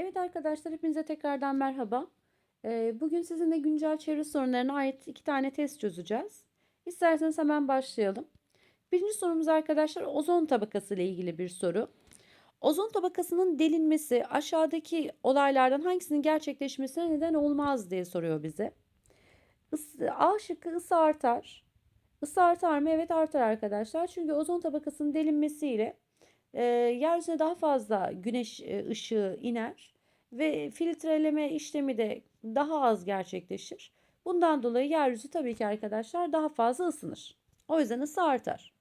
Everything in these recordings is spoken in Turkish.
Evet arkadaşlar hepinize tekrardan merhaba. Ee, Bugün sizinle güncel çevre sorunlarına ait iki tane test çözeceğiz. İsterseniz hemen başlayalım. Birinci sorumuz arkadaşlar ozon tabakası ile ilgili bir soru. Ozon tabakasının delinmesi aşağıdaki olaylardan hangisinin gerçekleşmesine neden olmaz diye soruyor bize. Isı, A şıkkı ısı artar. Isı artar mı? Evet artar arkadaşlar. Çünkü ozon tabakasının delinmesiyle e, yeryüzüne daha fazla güneş e, ışığı iner ve filtreleme işlemi de daha az gerçekleşir. Bundan dolayı yeryüzü tabii ki arkadaşlar daha fazla ısınır. O yüzden ısı artar.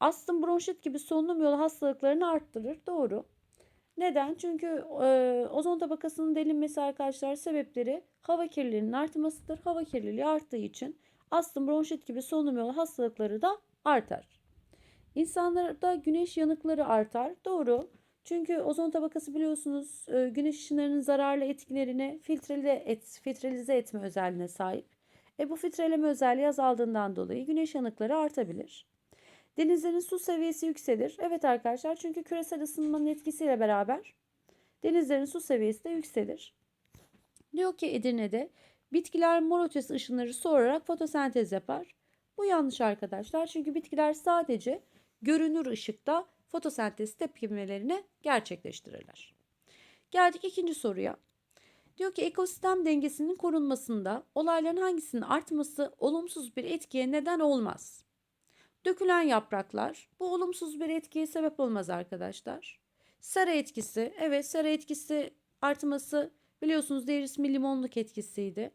Astım, bronşit gibi solunum yolu hastalıklarını arttırır. Doğru. Neden? Çünkü e, ozon tabakasının delinmesi arkadaşlar sebepleri hava kirliliğinin artmasıdır. Hava kirliliği arttığı için astım, bronşit gibi solunum yolu hastalıkları da artar. İnsanlarda güneş yanıkları artar. Doğru. Çünkü ozon tabakası biliyorsunuz e, güneş ışınlarının zararlı etkilerini filtrele et, filtrelize etme özelliğine sahip. E bu filtreleme özelliği azaldığından dolayı güneş yanıkları artabilir. Denizlerin su seviyesi yükselir. Evet arkadaşlar çünkü küresel ısınmanın etkisiyle beraber denizlerin su seviyesi de yükselir. Diyor ki Edirne'de bitkiler mor ötesi ışınları soğurarak fotosentez yapar. Bu yanlış arkadaşlar çünkü bitkiler sadece görünür ışıkta fotosentez tepkimelerini gerçekleştirirler. Geldik ikinci soruya. Diyor ki ekosistem dengesinin korunmasında olayların hangisinin artması olumsuz bir etkiye neden olmaz? Dökülen yapraklar bu olumsuz bir etkiye sebep olmaz arkadaşlar. Sera etkisi, evet sera etkisi artması biliyorsunuz diğer ismi limonluk etkisiydi.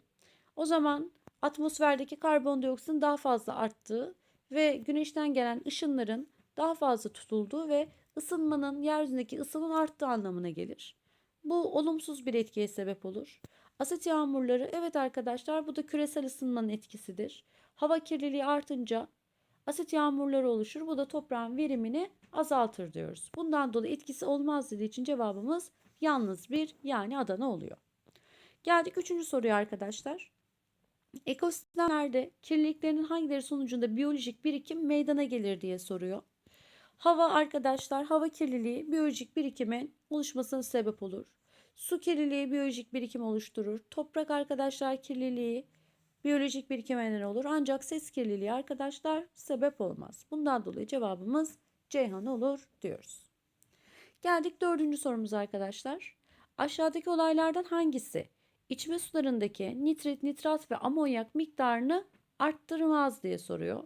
O zaman atmosferdeki karbondioksitin daha fazla arttığı ve güneşten gelen ışınların daha fazla tutulduğu ve ısınmanın yeryüzündeki ısının arttığı anlamına gelir. Bu olumsuz bir etkiye sebep olur. Asit yağmurları evet arkadaşlar bu da küresel ısınmanın etkisidir. Hava kirliliği artınca asit yağmurları oluşur. Bu da toprağın verimini azaltır diyoruz. Bundan dolayı etkisi olmaz dediği için cevabımız yalnız bir yani Adana oluyor. Geldik üçüncü soruya arkadaşlar. Ekosistemlerde kirliliklerin hangileri sonucunda biyolojik birikim meydana gelir diye soruyor. Hava arkadaşlar, hava kirliliği biyolojik birikimin oluşmasına sebep olur. Su kirliliği biyolojik birikim oluşturur. Toprak arkadaşlar kirliliği biyolojik birikime neden olur. Ancak ses kirliliği arkadaşlar sebep olmaz. Bundan dolayı cevabımız Ceyhan olur diyoruz. Geldik dördüncü sorumuza arkadaşlar. Aşağıdaki olaylardan hangisi içme sularındaki nitrit, nitrat ve amonyak miktarını arttırmaz diye soruyor.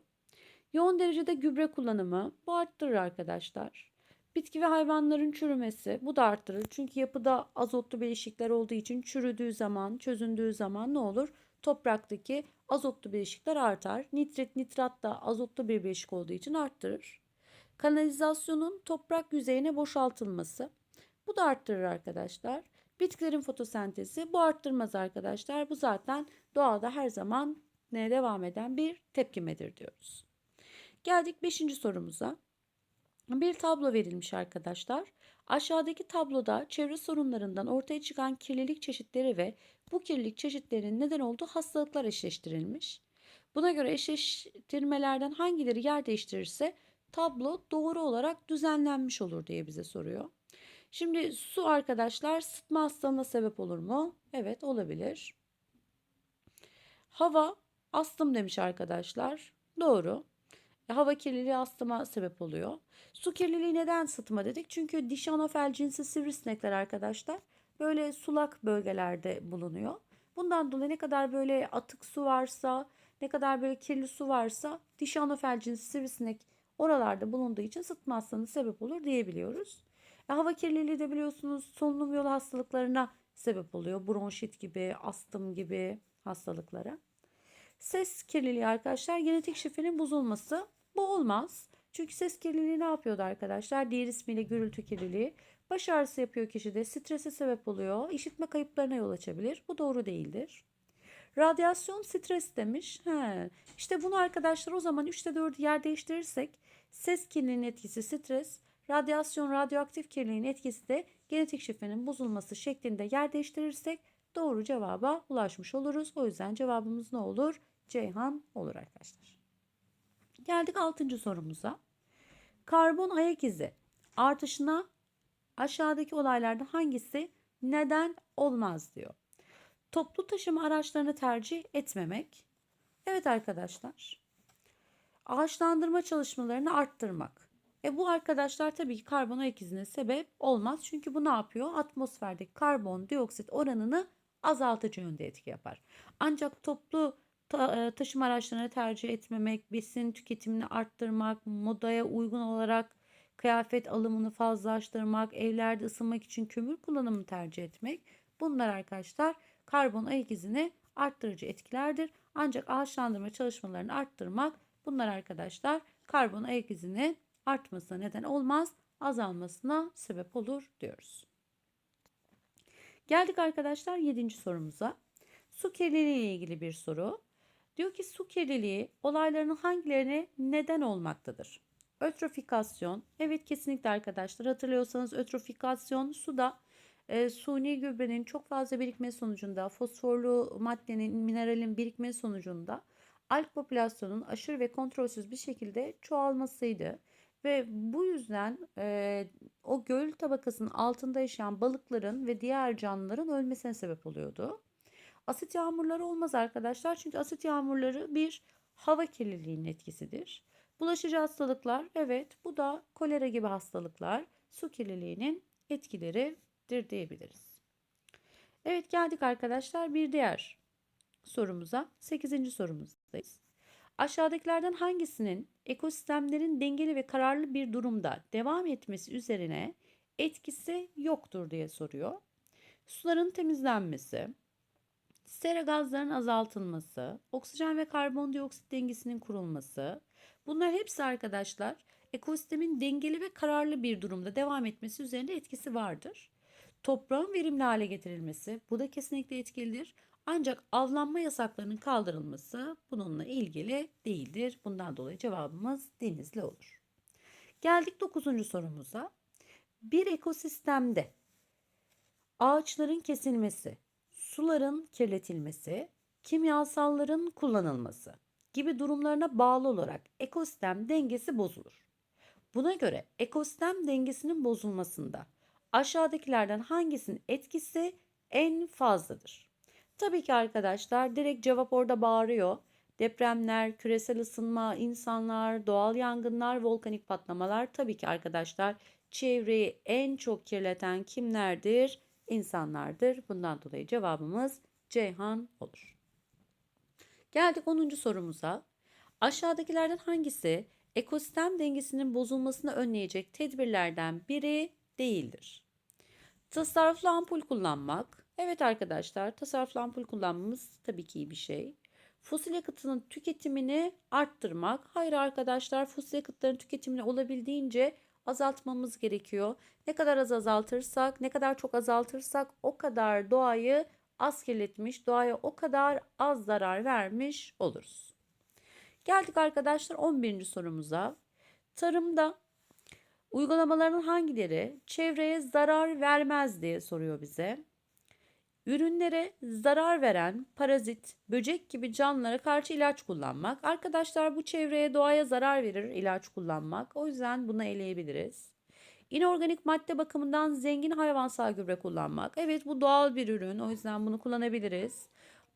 Yoğun derecede gübre kullanımı bu arttırır arkadaşlar. Bitki ve hayvanların çürümesi bu da arttırır. Çünkü yapıda azotlu bileşikler olduğu için çürüdüğü zaman, çözündüğü zaman ne olur? Topraktaki azotlu bileşikler artar. Nitrit, nitrat da azotlu bir bileşik olduğu için arttırır. Kanalizasyonun toprak yüzeyine boşaltılması. Bu da arttırır arkadaşlar. Bitkilerin fotosentezi bu arttırmaz arkadaşlar. Bu zaten doğada her zaman devam eden bir tepkimedir diyoruz. Geldik 5. sorumuza. Bir tablo verilmiş arkadaşlar. Aşağıdaki tabloda çevre sorunlarından ortaya çıkan kirlilik çeşitleri ve bu kirlilik çeşitlerinin neden olduğu hastalıklar eşleştirilmiş. Buna göre eşleştirmelerden hangileri yer değiştirirse tablo doğru olarak düzenlenmiş olur diye bize soruyor. Şimdi su arkadaşlar sıtma hastalığına sebep olur mu? Evet olabilir. Hava astım demiş arkadaşlar. Doğru. E, hava kirliliği astıma sebep oluyor. Su kirliliği neden sıtma dedik? Çünkü dişanofel cinsi sivrisinekler arkadaşlar böyle sulak bölgelerde bulunuyor. Bundan dolayı ne kadar böyle atık su varsa, ne kadar böyle kirli su varsa dişanofel cinsi sivrisinek oralarda bulunduğu için sıtma hastalığına sebep olur diyebiliyoruz. E, hava kirliliği de biliyorsunuz solunum yolu hastalıklarına sebep oluyor. Bronşit gibi, astım gibi hastalıklara. Ses kirliliği arkadaşlar genetik şifrenin bozulması. Bu olmaz. Çünkü ses kirliliği ne yapıyordu arkadaşlar? Diğer ismiyle gürültü kirliliği. Baş ağrısı yapıyor kişide, strese sebep oluyor, işitme kayıplarına yol açabilir. Bu doğru değildir. Radyasyon stres demiş. He. İşte bunu arkadaşlar o zaman 3'te 4 yer değiştirirsek ses kirliliğinin etkisi stres, radyasyon radyoaktif kirliliğin etkisi de genetik şifrenin bozulması şeklinde yer değiştirirsek doğru cevaba ulaşmış oluruz. O yüzden cevabımız ne olur? Ceyhan olur arkadaşlar. Geldik 6. sorumuza. Karbon ayak izi artışına aşağıdaki olaylardan hangisi neden olmaz diyor. Toplu taşıma araçlarını tercih etmemek. Evet arkadaşlar. Ağaçlandırma çalışmalarını arttırmak. E bu arkadaşlar tabii ki karbon ayak izine sebep olmaz. Çünkü bu ne yapıyor? Atmosferdeki karbondioksit oranını azaltıcı yönde etki yapar. Ancak toplu ta- e, taşıma araçlarını tercih etmemek, besin tüketimini arttırmak, modaya uygun olarak kıyafet alımını fazlalaştırmak, evlerde ısınmak için kömür kullanımını tercih etmek bunlar arkadaşlar karbon ayak izini arttırıcı etkilerdir. Ancak ağaçlandırma çalışmalarını arttırmak bunlar arkadaşlar karbon ayak izini artmasına neden olmaz, azalmasına sebep olur diyoruz. Geldik arkadaşlar 7. sorumuza. Su kirliliği ile ilgili bir soru. Diyor ki su kirliliği olayların hangilerine neden olmaktadır? Ötrofikasyon. Evet kesinlikle arkadaşlar hatırlıyorsanız ötrofikasyon suda e, suni gübrenin çok fazla birikme sonucunda fosforlu maddenin, mineralin birikme sonucunda alg popülasyonun aşırı ve kontrolsüz bir şekilde çoğalmasıydı. Ve bu yüzden e, o göl tabakasının altında yaşayan balıkların ve diğer canlıların ölmesine sebep oluyordu. Asit yağmurları olmaz arkadaşlar. Çünkü asit yağmurları bir hava kirliliğinin etkisidir. Bulaşıcı hastalıklar evet bu da kolera gibi hastalıklar su kirliliğinin etkileridir diyebiliriz. Evet geldik arkadaşlar bir diğer sorumuza. 8. sorumuzdayız. Aşağıdakilerden hangisinin ekosistemlerin dengeli ve kararlı bir durumda devam etmesi üzerine etkisi yoktur diye soruyor. Suların temizlenmesi, sera gazlarının azaltılması, oksijen ve karbondioksit dengesinin kurulması. Bunlar hepsi arkadaşlar ekosistemin dengeli ve kararlı bir durumda devam etmesi üzerinde etkisi vardır. Toprağın verimli hale getirilmesi bu da kesinlikle etkilidir. Ancak avlanma yasaklarının kaldırılması bununla ilgili değildir. Bundan dolayı cevabımız denizli olur. Geldik 9. sorumuza. Bir ekosistemde ağaçların kesilmesi, suların kirletilmesi, kimyasalların kullanılması gibi durumlarına bağlı olarak ekosistem dengesi bozulur. Buna göre ekosistem dengesinin bozulmasında aşağıdakilerden hangisinin etkisi en fazladır? Tabii ki arkadaşlar direkt cevap orada bağırıyor. Depremler, küresel ısınma, insanlar, doğal yangınlar, volkanik patlamalar tabii ki arkadaşlar çevreyi en çok kirleten kimlerdir? İnsanlardır. Bundan dolayı cevabımız Ceyhan olur. Geldik 10. sorumuza. Aşağıdakilerden hangisi ekosistem dengesinin bozulmasını önleyecek tedbirlerden biri değildir? Tasarruflu ampul kullanmak. Evet arkadaşlar tasarruflu ampul kullanmamız tabii ki iyi bir şey. Fosil yakıtının tüketimini arttırmak. Hayır arkadaşlar fosil yakıtların tüketimini olabildiğince azaltmamız gerekiyor. Ne kadar az azaltırsak, ne kadar çok azaltırsak o kadar doğayı az kirletmiş, doğaya o kadar az zarar vermiş oluruz. Geldik arkadaşlar 11. sorumuza. Tarımda uygulamaların hangileri çevreye zarar vermez diye soruyor bize. Ürünlere zarar veren parazit, böcek gibi canlılara karşı ilaç kullanmak. Arkadaşlar bu çevreye doğaya zarar verir ilaç kullanmak. O yüzden bunu eleyebiliriz. İnorganik madde bakımından zengin hayvansal gübre kullanmak. Evet bu doğal bir ürün o yüzden bunu kullanabiliriz.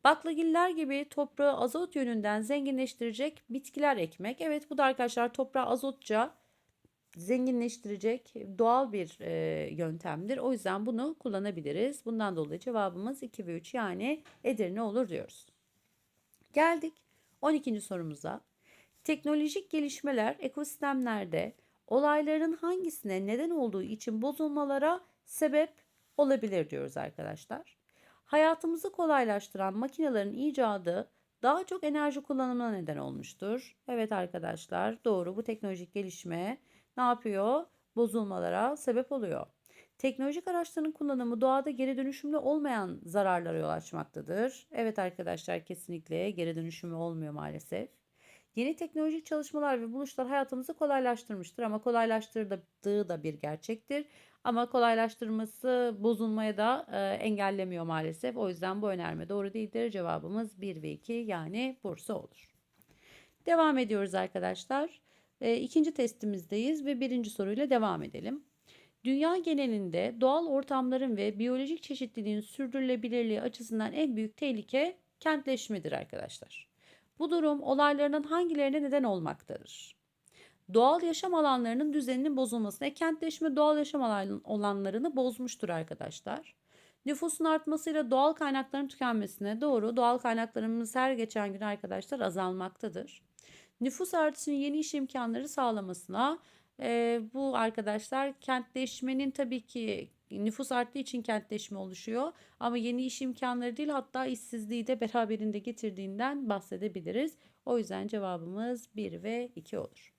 Baklagiller gibi toprağı azot yönünden zenginleştirecek bitkiler ekmek. Evet bu da arkadaşlar toprağı azotça zenginleştirecek doğal bir e, yöntemdir. O yüzden bunu kullanabiliriz. Bundan dolayı cevabımız 2 ve 3 yani Edirne olur diyoruz. Geldik 12. sorumuza. Teknolojik gelişmeler ekosistemlerde olayların hangisine neden olduğu için bozulmalara sebep olabilir diyoruz arkadaşlar. Hayatımızı kolaylaştıran makinelerin icadı daha çok enerji kullanımına neden olmuştur. Evet arkadaşlar doğru bu teknolojik gelişme ne yapıyor? Bozulmalara sebep oluyor. Teknolojik araçların kullanımı doğada geri dönüşümlü olmayan zararlara yol açmaktadır. Evet arkadaşlar kesinlikle geri dönüşümlü olmuyor maalesef. Yeni teknolojik çalışmalar ve buluşlar hayatımızı kolaylaştırmıştır ama kolaylaştırdığı da bir gerçektir. Ama kolaylaştırması bozulmaya da e, engellemiyor maalesef. O yüzden bu önerme doğru değildir. Cevabımız 1 ve 2 yani Bursa olur. Devam ediyoruz arkadaşlar. E, ikinci testimizdeyiz ve birinci soruyla devam edelim. Dünya genelinde doğal ortamların ve biyolojik çeşitliliğin sürdürülebilirliği açısından en büyük tehlike kentleşmedir arkadaşlar. Bu durum olaylarının hangilerine neden olmaktadır? Doğal yaşam alanlarının düzeninin bozulmasına kentleşme doğal yaşam alanlarını bozmuştur arkadaşlar. Nüfusun artmasıyla doğal kaynakların tükenmesine doğru doğal kaynaklarımız her geçen gün arkadaşlar azalmaktadır. Nüfus artışının yeni iş imkanları sağlamasına e, bu arkadaşlar kentleşmenin tabii ki nüfus arttığı için kentleşme oluşuyor. Ama yeni iş imkanları değil hatta işsizliği de beraberinde getirdiğinden bahsedebiliriz. O yüzden cevabımız 1 ve 2 olur.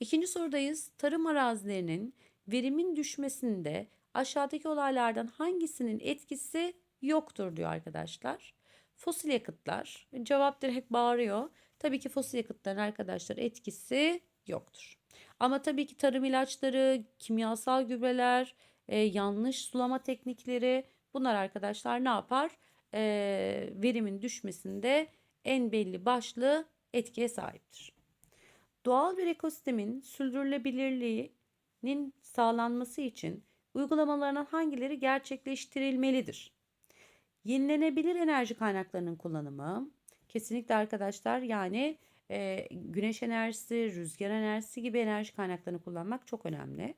İkinci sorudayız. Tarım arazilerinin verimin düşmesinde aşağıdaki olaylardan hangisinin etkisi yoktur diyor arkadaşlar. Fosil yakıtlar. Cevap direkt bağırıyor. Tabii ki fosil yakıtların arkadaşlar etkisi yoktur. Ama tabii ki tarım ilaçları, kimyasal gübreler, e, yanlış sulama teknikleri bunlar arkadaşlar ne yapar? E, verimin düşmesinde en belli başlı etkiye sahiptir. Doğal bir ekosistemin sürdürülebilirliğinin sağlanması için uygulamalarının hangileri gerçekleştirilmelidir? Yenilenebilir enerji kaynaklarının kullanımı kesinlikle arkadaşlar yani e, güneş enerjisi, rüzgar enerjisi gibi enerji kaynaklarını kullanmak çok önemli.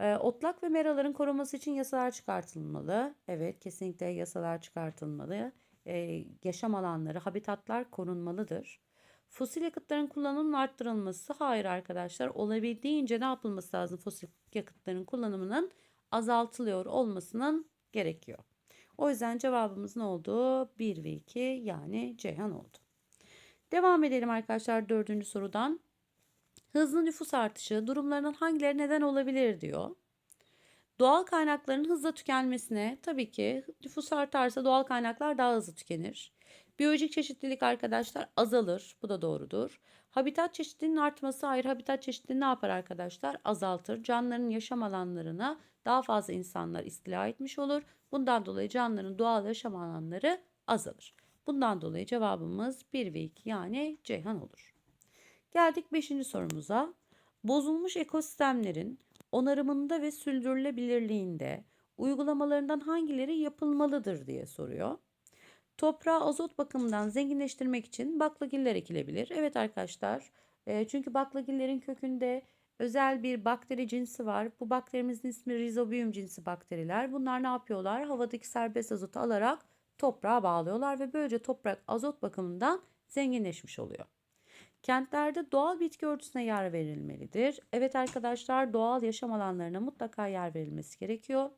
E, otlak ve meraların korunması için yasalar çıkartılmalı. Evet kesinlikle yasalar çıkartılmalı. E, yaşam alanları, habitatlar korunmalıdır. Fosil yakıtların kullanımının arttırılması hayır arkadaşlar olabildiğince ne yapılması lazım fosil yakıtların kullanımının azaltılıyor olmasının gerekiyor. O yüzden cevabımız ne oldu? 1 ve 2 yani Ceyhan oldu. Devam edelim arkadaşlar dördüncü sorudan. Hızlı nüfus artışı durumlarının hangileri neden olabilir diyor. Doğal kaynakların hızla tükenmesine tabii ki nüfus artarsa doğal kaynaklar daha hızlı tükenir. Biyolojik çeşitlilik arkadaşlar azalır. Bu da doğrudur. Habitat çeşitliliğinin artması hayır habitat çeşitliliği ne yapar arkadaşlar? Azaltır. Canlıların yaşam alanlarına daha fazla insanlar istila etmiş olur. Bundan dolayı canlıların doğal yaşam alanları azalır. Bundan dolayı cevabımız 1 ve 2 yani Ceyhan olur. Geldik 5. sorumuza. Bozulmuş ekosistemlerin onarımında ve sürdürülebilirliğinde uygulamalarından hangileri yapılmalıdır diye soruyor. Toprağı azot bakımından zenginleştirmek için baklagiller ekilebilir. Evet arkadaşlar e, çünkü baklagillerin kökünde özel bir bakteri cinsi var. Bu bakterimizin ismi Rhizobium cinsi bakteriler. Bunlar ne yapıyorlar? Havadaki serbest azotu alarak toprağa bağlıyorlar ve böylece toprak azot bakımından zenginleşmiş oluyor. Kentlerde doğal bitki örtüsüne yer verilmelidir. Evet arkadaşlar doğal yaşam alanlarına mutlaka yer verilmesi gerekiyor.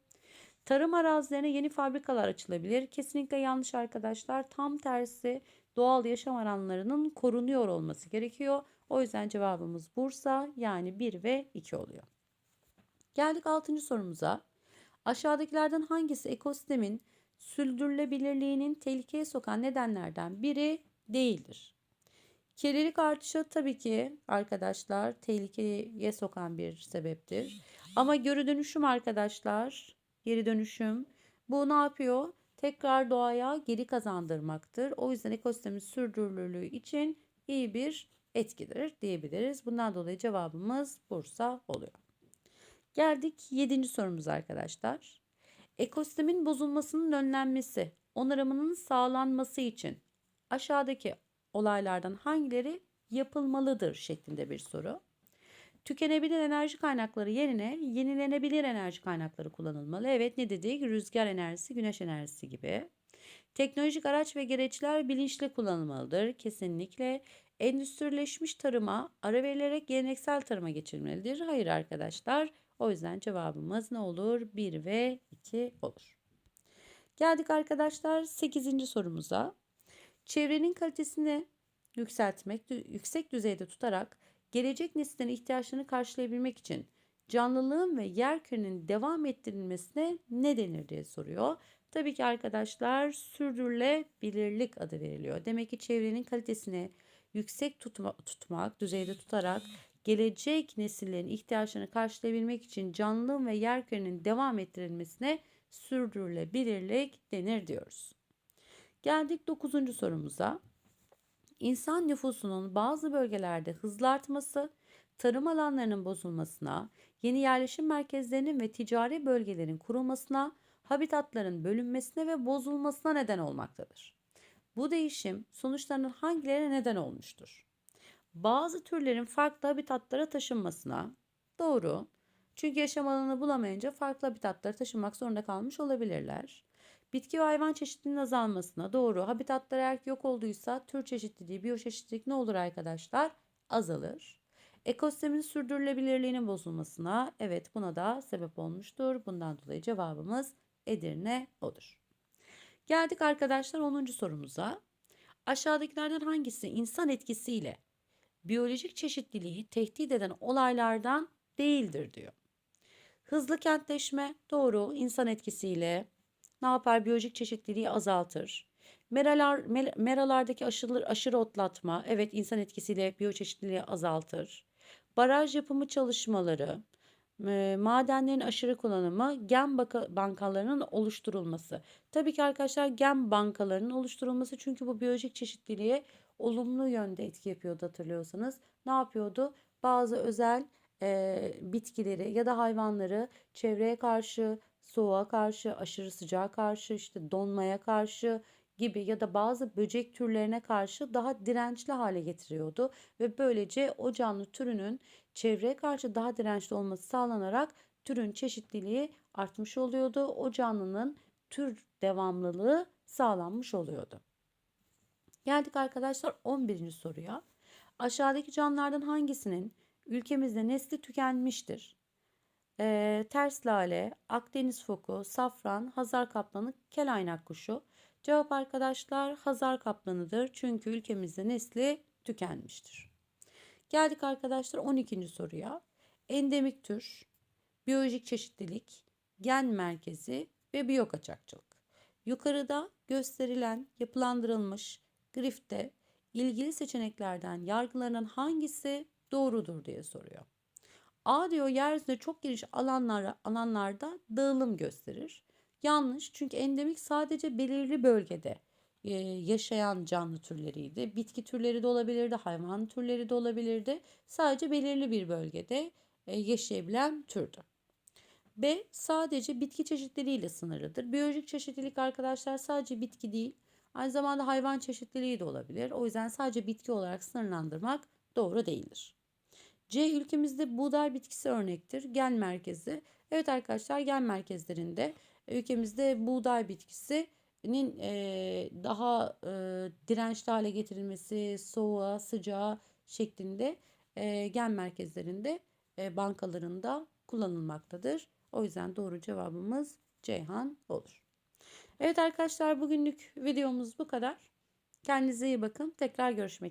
Tarım arazilerine yeni fabrikalar açılabilir. Kesinlikle yanlış arkadaşlar. Tam tersi doğal yaşam alanlarının korunuyor olması gerekiyor. O yüzden cevabımız Bursa yani 1 ve 2 oluyor. Geldik 6. sorumuza. Aşağıdakilerden hangisi ekosistemin sürdürülebilirliğinin tehlikeye sokan nedenlerden biri değildir? Kirlilik artışı tabii ki arkadaşlar tehlikeye sokan bir sebeptir. Ama geri dönüşüm arkadaşlar geri dönüşüm. Bu ne yapıyor? Tekrar doğaya geri kazandırmaktır. O yüzden ekosistemin sürdürülürlüğü için iyi bir etkidir diyebiliriz. Bundan dolayı cevabımız Bursa oluyor. Geldik 7. sorumuz arkadaşlar. Ekosistemin bozulmasının önlenmesi, onarımının sağlanması için aşağıdaki olaylardan hangileri yapılmalıdır şeklinde bir soru. Tükenebilir enerji kaynakları yerine yenilenebilir enerji kaynakları kullanılmalı. Evet ne dedik? Rüzgar enerjisi, güneş enerjisi gibi. Teknolojik araç ve gereçler bilinçli kullanılmalıdır. Kesinlikle endüstrileşmiş tarıma ara verilerek geleneksel tarıma geçilmelidir. Hayır arkadaşlar. O yüzden cevabımız ne olur? 1 ve 2 olur. Geldik arkadaşlar 8. sorumuza. Çevrenin kalitesini yükseltmek, yüksek düzeyde tutarak gelecek nesillerin ihtiyaçlarını karşılayabilmek için canlılığın ve yer kürünün devam ettirilmesine ne denir diye soruyor. Tabii ki arkadaşlar sürdürülebilirlik adı veriliyor. Demek ki çevrenin kalitesini yüksek tutma, tutmak, düzeyde tutarak gelecek nesillerin ihtiyaçlarını karşılayabilmek için canlılığın ve yer kürünün devam ettirilmesine sürdürülebilirlik denir diyoruz. Geldik 9. sorumuza. İnsan nüfusunun bazı bölgelerde hızlı artması, tarım alanlarının bozulmasına, yeni yerleşim merkezlerinin ve ticari bölgelerin kurulmasına, habitatların bölünmesine ve bozulmasına neden olmaktadır. Bu değişim sonuçlarının hangilerine neden olmuştur? Bazı türlerin farklı habitatlara taşınmasına, doğru. Çünkü yaşam alanını bulamayınca farklı habitatlara taşınmak zorunda kalmış olabilirler. Bitki ve hayvan çeşitliliğinin azalmasına, doğru. Habitatlar eğer yok olduysa tür çeşitliliği, biyoçeşitlilik ne olur arkadaşlar? Azalır. Ekosistemin sürdürülebilirliğinin bozulmasına, evet buna da sebep olmuştur. Bundan dolayı cevabımız Edirne odur. Geldik arkadaşlar 10. sorumuza. Aşağıdakilerden hangisi insan etkisiyle biyolojik çeşitliliği tehdit eden olaylardan değildir diyor. Hızlı kentleşme doğru insan etkisiyle ne yapar? Biyolojik çeşitliliği azaltır. Meralar, mer- meralardaki aşırı, aşırı otlatma evet insan etkisiyle biyoçeşitliliği azaltır. Baraj yapımı çalışmaları, madenlerin aşırı kullanımı, gen bankalarının oluşturulması. Tabii ki arkadaşlar gen bankalarının oluşturulması çünkü bu biyolojik çeşitliliğe olumlu yönde etki yapıyordu hatırlıyorsanız. Ne yapıyordu? Bazı özel e, bitkileri ya da hayvanları çevreye karşı, soğuğa karşı, aşırı sıcağa karşı, işte donmaya karşı gibi ya da bazı böcek türlerine karşı daha dirençli hale getiriyordu ve böylece o canlı türünün çevreye karşı daha dirençli olması sağlanarak türün çeşitliliği artmış oluyordu. O canlının tür devamlılığı sağlanmış oluyordu. Geldik arkadaşlar 11. soruya. Aşağıdaki canlılardan hangisinin ülkemizde nesli tükenmiştir? Ee, ters lale, Akdeniz foku, safran, hazar kaplanı, kelaynak kuşu. Cevap arkadaşlar hazar kaplanıdır. Çünkü ülkemizde nesli tükenmiştir. Geldik arkadaşlar 12. soruya. Endemik tür, biyolojik çeşitlilik, gen merkezi ve biyokaçakçılık. Yukarıda gösterilen yapılandırılmış grifte ilgili seçeneklerden yargılanan hangisi doğrudur diye soruyor. A diyor yeryüzünde çok geniş alanlar, alanlarda dağılım gösterir. Yanlış çünkü endemik sadece belirli bölgede e, yaşayan canlı türleriydi. Bitki türleri de olabilirdi, hayvan türleri de olabilirdi. Sadece belirli bir bölgede e, yaşayabilen türdü. B sadece bitki çeşitliliğiyle sınırlıdır. Biyolojik çeşitlilik arkadaşlar sadece bitki değil, aynı zamanda hayvan çeşitliliği de olabilir. O yüzden sadece bitki olarak sınırlandırmak doğru değildir. C ülkemizde buğday bitkisi örnektir. Gen merkezi. Evet arkadaşlar gen merkezlerinde ülkemizde buğday bitkisinin e, daha e, dirençli hale getirilmesi, soğuğa, sıcağa şeklinde e, gen merkezlerinde bankalarında kullanılmaktadır. O yüzden doğru cevabımız Ceyhan olur. Evet arkadaşlar bugünlük videomuz bu kadar. Kendinize iyi bakın. Tekrar görüşmek